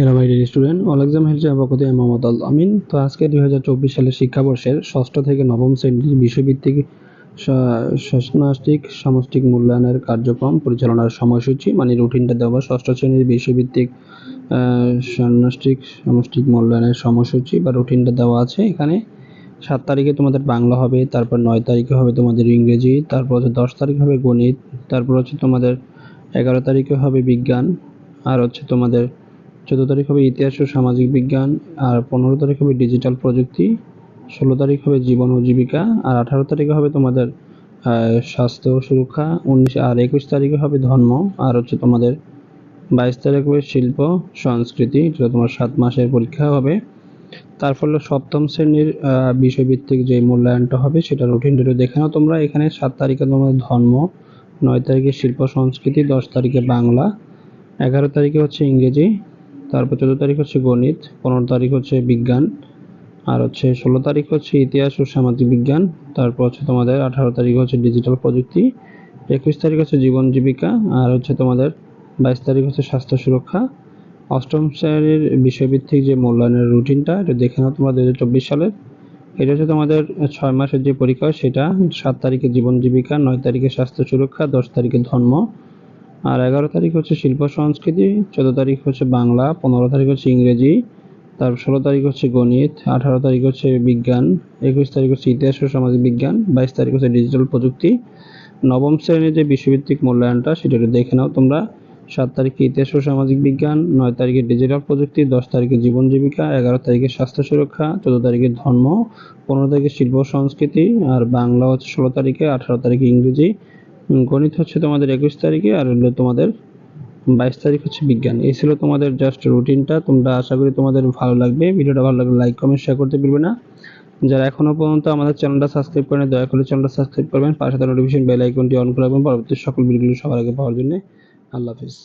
এরা বাইরের student all exam হেলছে আপাতত মোহাম্মদ আল আমিন। তো আজকে দুই হাজার চব্বিশ সালের শিক্ষাবর্ষের ষষ্ঠ থেকে নবম শ্রেণির বিষয়ভিত্তিক ষষ্ণাষ্টিক সামষ্টিক মূল্যায়নের কার্যক্রম পরিচালনার সময়সূচি মানে রুটিনটা দেওয়া ষষ্ঠ শ্রেণির বিষয়ভিত্তিক ষষ্ণাষ্টিক সামষ্টিক মূল্যায়নের সময়সূচি বা রুটিনটা দেওয়া আছে এখানে। সাত তারিখে তোমাদের বাংলা হবে, তারপর নয় তারিখে হবে তোমাদের ইংরেজি, তারপর হচ্ছে দশ তারিখ হবে গণিত, তারপর হচ্ছে তোমাদের এগারো তারিখে হবে বিজ্ঞান, আর হচ্ছে তোমাদের চোদ্দ তারিখ হবে ইতিহাস ও সামাজিক বিজ্ঞান, আর পনেরো তারিখ হবে ডিজিটাল প্রযুক্তি, ষোলো তারিখ হবে জীবন ও জীবিকা, আর আঠারো তারিখে হবে তোমাদের স্বাস্থ্য ও সুরক্ষা, উনিশ, আর একুশ তারিখে হবে ধর্ম, আর হচ্ছে তোমাদের বাইশ তারিখ হবে শিল্প, সংস্কৃতি, যেটা তোমার সাত মাসের পরীক্ষা হবে। তার ফলে সপ্তম শ্রেণির বিষয়ভিত্তিক যে মূল্যায়নটা হবে, সেটা রুটিনটা দেখে নাও তোমরা। এখানে সাত তারিখে তোমাদের ধর্ম, নয় তারিখে শিল্প, সংস্কৃতি, দশ তারিখে বাংলা, এগারো তারিখে হচ্ছে ইংরেজি তারপর চোদ্দ তারিখ হচ্ছে গণিত, পনেরো তারিখ হচ্ছে বিজ্ঞান, আর হচ্ছে ষোলো তারিখ হচ্ছে ইতিহাস ও সামাজিক বিজ্ঞান, তারপর হচ্ছে তোমাদের আঠারো তারিখ হচ্ছে ডিজিটাল প্রযুক্তি, একুশ তারিখ হচ্ছে জীবন জীবিকা, আর হচ্ছে তোমাদের বাইশ তারিখ হচ্ছে স্বাস্থ্য সুরক্ষা। অষ্টম শ্রেণির বিষয়ভিত্তিক যে মূল্যায়নের রুটিনটা, এটা দেখে নাও তোমরা হাজার চব্বিশ সালের। এটা হচ্ছে তোমাদের ছয় মাসের যে পরীক্ষা, সেটা সাত তারিখে জীবন জীবিকা, নয় তারিখে স্বাস্থ্য সুরক্ষা, দশ তারিখে ধর্ম আর এগারো তারিখ হচ্ছে শিল্প সংস্কৃতি, চোদ্দ তারিখ হচ্ছে বাংলা, পনেরো তারিখ হচ্ছে ইংরেজি, তার ষোলো তারিখ হচ্ছে গণিত, আঠারো তারিখ হচ্ছে বিজ্ঞান, একুশ তারিখ হচ্ছে ইতিহাস ও সামাজিক বিজ্ঞান, বাইশ তারিখ হচ্ছে ডিজিটাল প্রযুক্তি। নবম শ্রেণির যে বিশ্বভিত্তিক মূল্যায়নটা, সেটা দেখে নাও তোমরা। সাত তারিখে ইতিহাস ও সামাজিক বিজ্ঞান, নয় তারিখে ডিজিটাল প্রযুক্তি, দশ তারিখে জীবন জীবিকা, এগারো তারিখে স্বাস্থ্য সুরক্ষা, চোদ্দ তারিখে ধর্ম, পনেরো তারিখে শিল্প সংস্কৃতি, আর বাংলা হচ্ছে ষোলো তারিখে, আঠারো তারিখে ইংরেজি। গণিত হচ্ছে তোমাদের একুশ তারিখে আর হলো তোমাদের বাইশ তারিখ হচ্ছে বিজ্ঞান। এই ছিল তোমাদের জাস্ট রুটিনটা তোমরা আশা করি তোমাদের ভালো লাগবে। ভিডিওটা ভালো লাগলে লাইক কমেন্ট শেয়ার করতে পারবে না। যারা এখনও পর্যন্ত আমাদের চ্যানেলটা সাবস্ক্রাইব করেন, দয়া করে চ্যানেলটা সাবস্ক্রাইব করবেন। পাশে নোটিফিকেশন বেল আইকনটি অন করে রাখবেন। পরবর্তী সকল ভিডিওগুলো সবার আগে পাওয়ার জন্য। আল্লাহ হাফিজ।